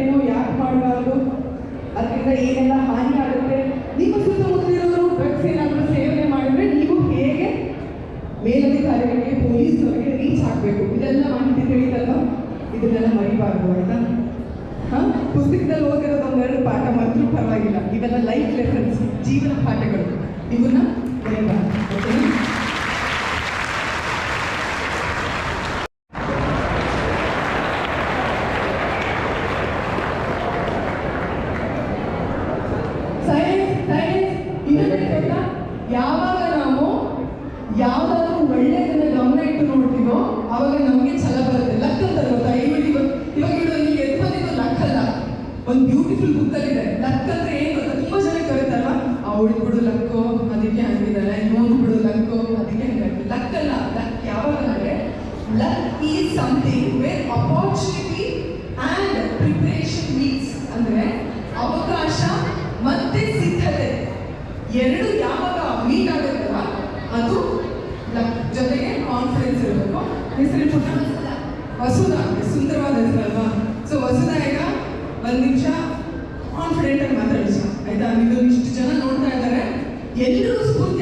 ಏನು ಯಾಕೆ ಮಾಡಬಾರ್ದು? ಅದರಿಂದ ಏನೆಲ್ಲ ಹಾನಿ ಆಗುತ್ತೆ? ನಿಮ್ಮ ಸುತ್ತಮುತ್ತಲಿರೋರು ಡ್ರಗ್ಸ್ ಏನಾದರೂ ಸೇವನೆ ಮಾಡಿದ್ರೆ ನೀವು ಹೇಗೆ ಮೇಲಧಿಕಾರಿಗಳಿಗೆ, ಪೊಲೀಸ್ನವರಿಗೆ ರೀಚ್ ಆಗಬೇಕು? ಇದೆಲ್ಲ ಮಾಹಿತಿ ತಿಳಿದಲ್ಲ ಇದನ್ನೆಲ್ಲ ಮರಿಬಾರ್ದು ಆಯ್ತಾ ಹಾಂ? ಪುಸ್ತಕದಲ್ಲಿ ಓದಿರೋದು ಒಂದೆರಡು ಪಾಠ ಮಾತ್ರ ಪರವಾಗಿಲ್ಲ. ಇವೆಲ್ಲ ಲೈಫ್ ಲೆಸನ್ಸ್ ಜೀವನ ಪಾಠಗಳು. ಇವನ್ನ ಮರಿಬಾರ್ದು ಓಕೆನಾ ಸೈನ್ಸ್ ಸೈನ್ಸ್ ಇನ್ನೊಂದು ಗೊತ್ತಾ ಯಾವಾಗ ನಾವು ಯಾವ್ದಾದ್ರು ಒಳ್ಳೆಯದನ್ನ ಗಮನ ಇಟ್ಟು ನೋಡ್ತೀವೋ, ಅವಾಗ ನಮಗೆ ಛಲ ಬರುತ್ತೆ. ಲಕ್ ಅಂತ ಗೊತ್ತಾ ಇವಾಗ ಇವಾಗ ಇವಾಗ ಇಲ್ಲಿ ಎದ್ದು ಬಂದಿದ್ದು ಲಕ್ ಅಲ್ಲ. ಒಂದು ಬ್ಯೂಟಿಫುಲ್ ಬುಕ್ ಇದೆ. ಲಕ್ ಅಂದ್ರೆ ಏನು ಗೊತ್ತಾ ತುಂಬಾ ಜನ ಬರುತ್ತಲ್ವಾ ಅವಳು ಬಿಡು ಲಕ್ಕು, ಅದಕ್ಕೆ ಹಂಗಿದ್ದಾಳೆ ಇವನು ಬಿಡು ಲಕ್ಕು, ಅದಕ್ಕೆ ಹಂಗಾಗಿದೆ ಲಕ್ ಅಲ್ಲ ಲಕ್ ಯಾವಾಗ ಅಂದ್ರೆ luck is something where opportunity and preparation means ಅಂದ್ರೆ ಅವಕಾಶ ಮತ್ತೆ ಸಿದ್ಧತೆ. ಎರಡು ಯಾವಾಗ ಮೀಟ್ ಆಗುತ್ತಲ್ಲ ಅದು ಕಾನ್ಫಿಡೆನ್ಸ್ ಇರಬೇಕು ಹೆಸರು ಪುಟ್ಟ ವಸುಧ ಸುಂದರವಾದ ಹೆಸರಲ್ವಾ? ಸೊ ವಸುಧಾ ಈಗ ಒಂದು ನಿಮಿಷ ಕಾನ್ಫಿಡೆಂಟ್ ಆಗಿ ಮಾತಾಡಿಸ ಆಯ್ತಾ? ನೀವು ಇಷ್ಟು ಜನ ನೋಡ್ತಾ ಇದ್ದಾರೆ. ಎಲ್ಲರೂ ಸ್ಫೂರ್ತಿ